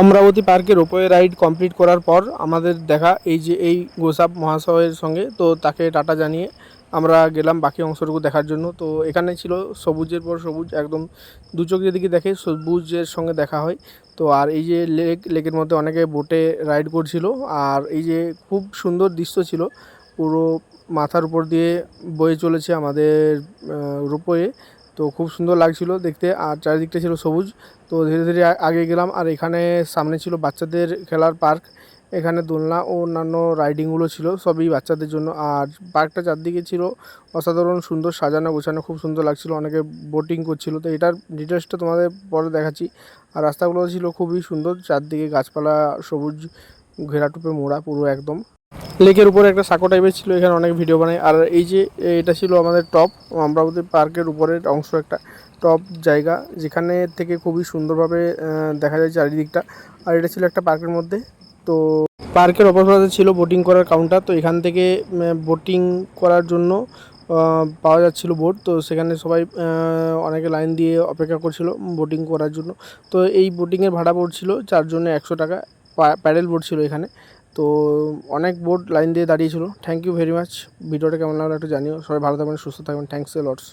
অমরাবতী পার্কে ropeway ride complete করার পর আমাদের দেখা এই যে এই গোসাপ মহাশয়ের সঙ্গে, তো তাকে টাটা জানিয়ে আমরা গেলাম বাকি অংশটুকু দেখার জন্য। তো এখানে ছিল সবুজের পর সবুজ, একদম দু চোখ যেদিকে দেখে সবুজের সঙ্গে দেখা হয়। তো আর এই যে লেক, লেকের মধ্যে অনেকে বোটে রাইড করছিল। আর এই যে খুব সুন্দর দৃশ্য ছিল, পুরো মাথার উপর দিয়ে বয়ে চলেছে আমাদের রোপওয়ে তো খুব সুন্দর লাগছিল দেখতে, আর চারিদিকটা ছিল সবুজ। তো ধীরে ধীরে আগে গেলাম, আর এখানে সামনে ছিল বাচ্চাদের খেলার পার্ক। এখানে দোলনা ও অন্যান্য রাইডিংগুলো ছিল, সবই বাচ্চাদের জন্য। আর পার্কটা চারদিকে ছিল অসাধারণ সুন্দর সাজানো গোছানো, খুব সুন্দর লাগছিল, অনেকে বোটিং করছিল। তো এটার ডিটেলসটা তোমাদের পরে দেখাচ্ছি। আর রাস্তাগুলো ছিল খুবই সুন্দর, চারদিকে গাছপালা, সবুজ ঘেরাটুপে মোড়া পুরো একদম। লেকের উপরে একটা সাঁকো টাইপের ছিল, এখানে অনেক ভিডিও বানাই। আর এই যে, এটা ছিল আমাদের টপ অমরাবতী পার্কের উপরের অংশ একটা টপ জায়গা, যেখানে থেকে খুবই সুন্দরভাবে দেখা যায় চারিদিকটা। আর এটা ছিল একটা পার্কের মধ্যে। তো পার্কের অপর পাশে ছিল বোটিং করার কাউন্টার তো এখান থেকে বোটিং করার জন্য পাওয়া যাচ্ছিল বোট তো সেখানে সবাই অনেকে লাইন দিয়ে অপেক্ষা করছিল বোটিং করার জন্য। তো এই বোটিংয়ের ভাড়া পড়ছিল চারজনে একশো টাকা প্যাডেল বোট ছিল এখানে। তো অনেক বোর্ড লাইন দিয়ে দাঁড়িয়েছিল। থ্যাংক ইউ ভেরি মাচ ভিডিওটা কেমন লাগল একটু জানিও। সবাই ভালো থাকবেন, সুস্থ থাকবেন। Thanks a lots